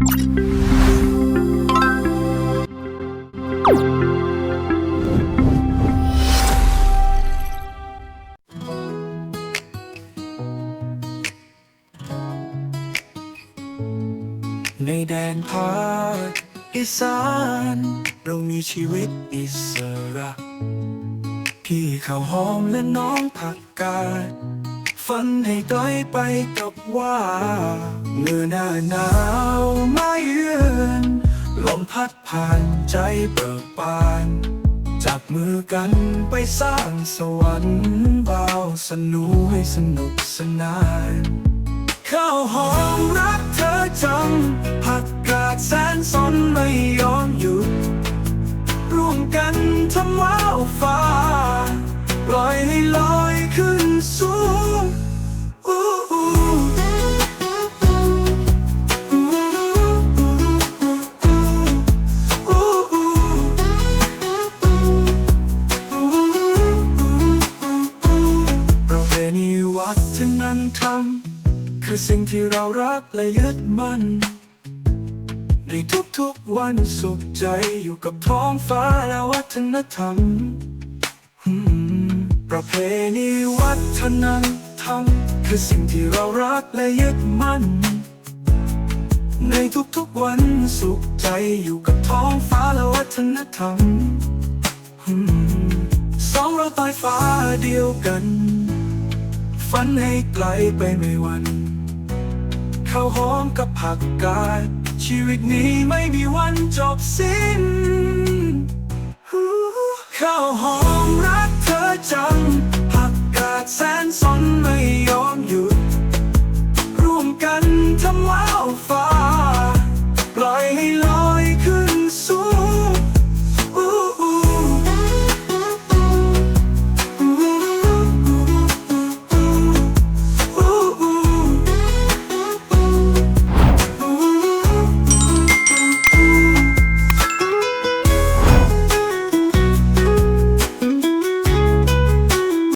ในแดนภาคอีสานเรามีชีวิตอิสระ พี่ข้าวหอมและน้องผักกาด ฝันให้ต้อยไปกับว่าเมื่อหน้าหนาวมาเยือนลมพัดผ่านใจเบิกบานจับมือกันไปสร้างสวรรค์เบาสนุกให้สนุกสนานข้าวหอมรักเธอจังผักกาดแสนสนไม่ยอมหยุด ร่วมกันทำว้าวฟ้าปล่อยให้ลอย นธรรมคือสิ่งที่เรารักและยึดมั่น ในทุกๆวันสุขใจอยู่กับท้องฟ้าและวัฒนธรรม ประเพณีวัฒนธรรมคือสิ่งที่เรารักและยึดมั่น ในทุกๆวันสุขใจอยู่กับท้องฟ้าและวัฒนธรรมอืมสองเราใต้ฟ้าเดียวกัน ฝันให้ไกลไปไม่วันข้าวหอมกับผักกาดชีวิตนี้ไม่มีวันจบสิ้นข้าวหอมรักเธอจัง ผักกาดแสนสนไม่ยอมหยุด ร่วมกันทำว้าวฟ้า ปล่อยให้ลอ